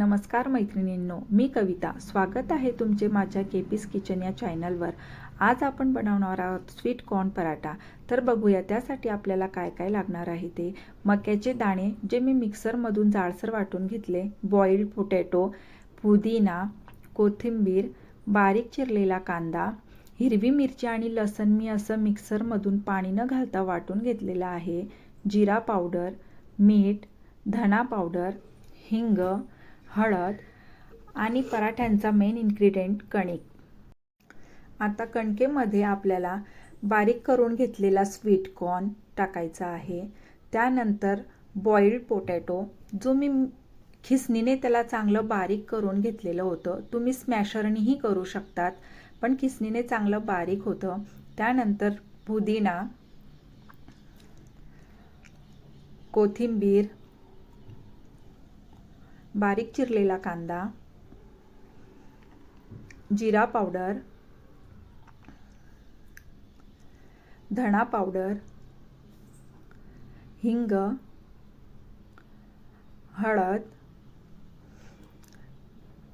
नमस्कार मैत्रिणींनो मी कविता. स्वागत आहे तुमचे माझ्या केपीस किचन या चॅनलवर आज आपण बनवणार आहोत स्वीट कॉर्न पराठा. तर बघूया त्यासाठी आपल्याला काय काय लागणार आहे ते. मक्याचे दाणे जे मी मिक्सरमधून जाडसर वाटून घेतले. बॉईल्ड पोटॅटो पुदिना कोथिंबीर बारीक चिरलेला कांदा हिरवी मिरची आणि लसण मी असं मिक्सरमधून पाणी न घालता वाटून घेतलेलं आहे. जिरा पावडर मीठ धना पावडर हिंग हळद आणि पराठ्यांचा मेन इन्ग्रेडियंट कणिक. आता कणकेमध्ये आपल्याला बारीक करून घेतलेला स्वीट कॉर्न टाकायचा आहे. त्यानंतर बॉईल्ड पोटॅटो जो मी खिसणीने त्याला चांगलं बारीक करून घेतलेलं होतं तुम्ही स्मॅशरनीही करू शकतात पण खिसणीने चांगलं बारीक होतं. त्यानंतर पुदिना कोथिंबीर बारीक चिरलेला कांदा जिरा पावडर धणा पावडर हिंग हळद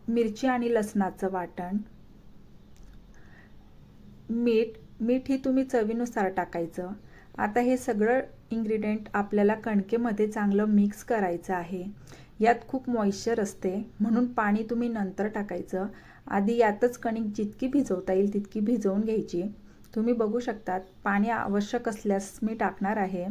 मिरची आणि लसणाचं वाटण. मीठ मीठ ही तुम्ही चवीनुसार टाकायचं. आता हे सगळं इन्ग्रेडियंट आपल्याला कणकेमध्ये चांगलं मिक्स करायचं आहे. यात खूप मॉइश्चर असते. म्हणून पाणी तुम्ही नंतर टाकायचं. आधी यातच कणिक जितकी भिजवता येईल तितकी भिजवून घ्यायची. तुम्ही बघू शकतात पाणी आवश्यक असल्यास मी टाकणार आहे.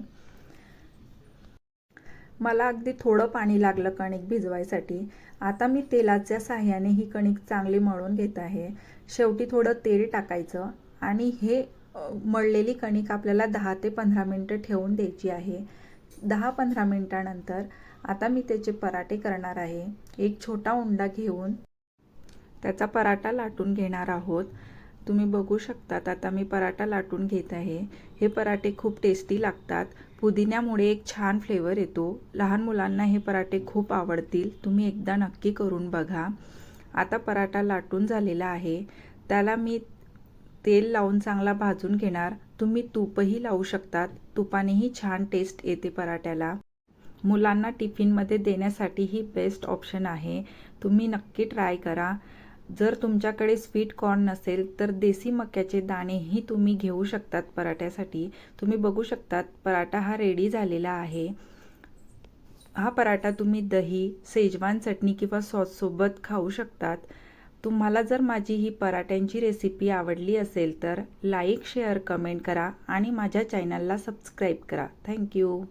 मला अगदी थोडं पाणी लागलं कणिक भिजवायसाठी. आता मी तेलाच्या साह्याने ही कणिक चांगली मळून घेत आहे. शेवटी थोडं तेल टाकायचं आणि हे मळलेली कणिक आपल्याला दहा ते पंधरा मिनटं ठेवून द्यायची आहे. दहा पंधरा मिनटानंतर आता मी त्याचे पराठे करणार आहे. एक छोटा उंडा घेऊन त्याचा पराठा लाटून घेणार आहोत. तुम्ही बघू शकतात आता मी पराठा लाटून घेत आहे. हे पराठे खूप टेस्टी लागतात. पुदिन्यामुळे एक छान फ्लेवर येतो. लहान मुलांना हे पराठे खूप आवडतील. तुम्ही एकदा नक्की करून बघा. आता पराठा लाटून झालेला आहे. त्याला मी तेल लावून चांगला भाजून घेणार. तुम्ही तूपही लावू शकतात. तुपानेही छान टेस्ट येते पराठ्याला. मुलांना टिफिनमध्ये देण्यासाठी ही बेस्ट ऑप्शन आहे. तुम्ही नक्की ट्राय करा. जर तुमच्याकडे स्वीट कॉर्न नसेल तर देसी मक्याचे दाणेही तुम्ही घेऊ शकतात पराठ्यासाठी. तुम्ही बघू शकतात पराठा हा रेडी झालेला आहे. हा पराठा तुम्ही दही सेजवान चटणी किंवा सॉससोबत खाऊ शकतात. तुम्हाला जर माझी ही पराठ्यांची रेसिपी आवडली असेल तर लाईक शेअर कमेंट करा आणि माझ्या चॅनलला सबस्क्राईब करा. थँक्यू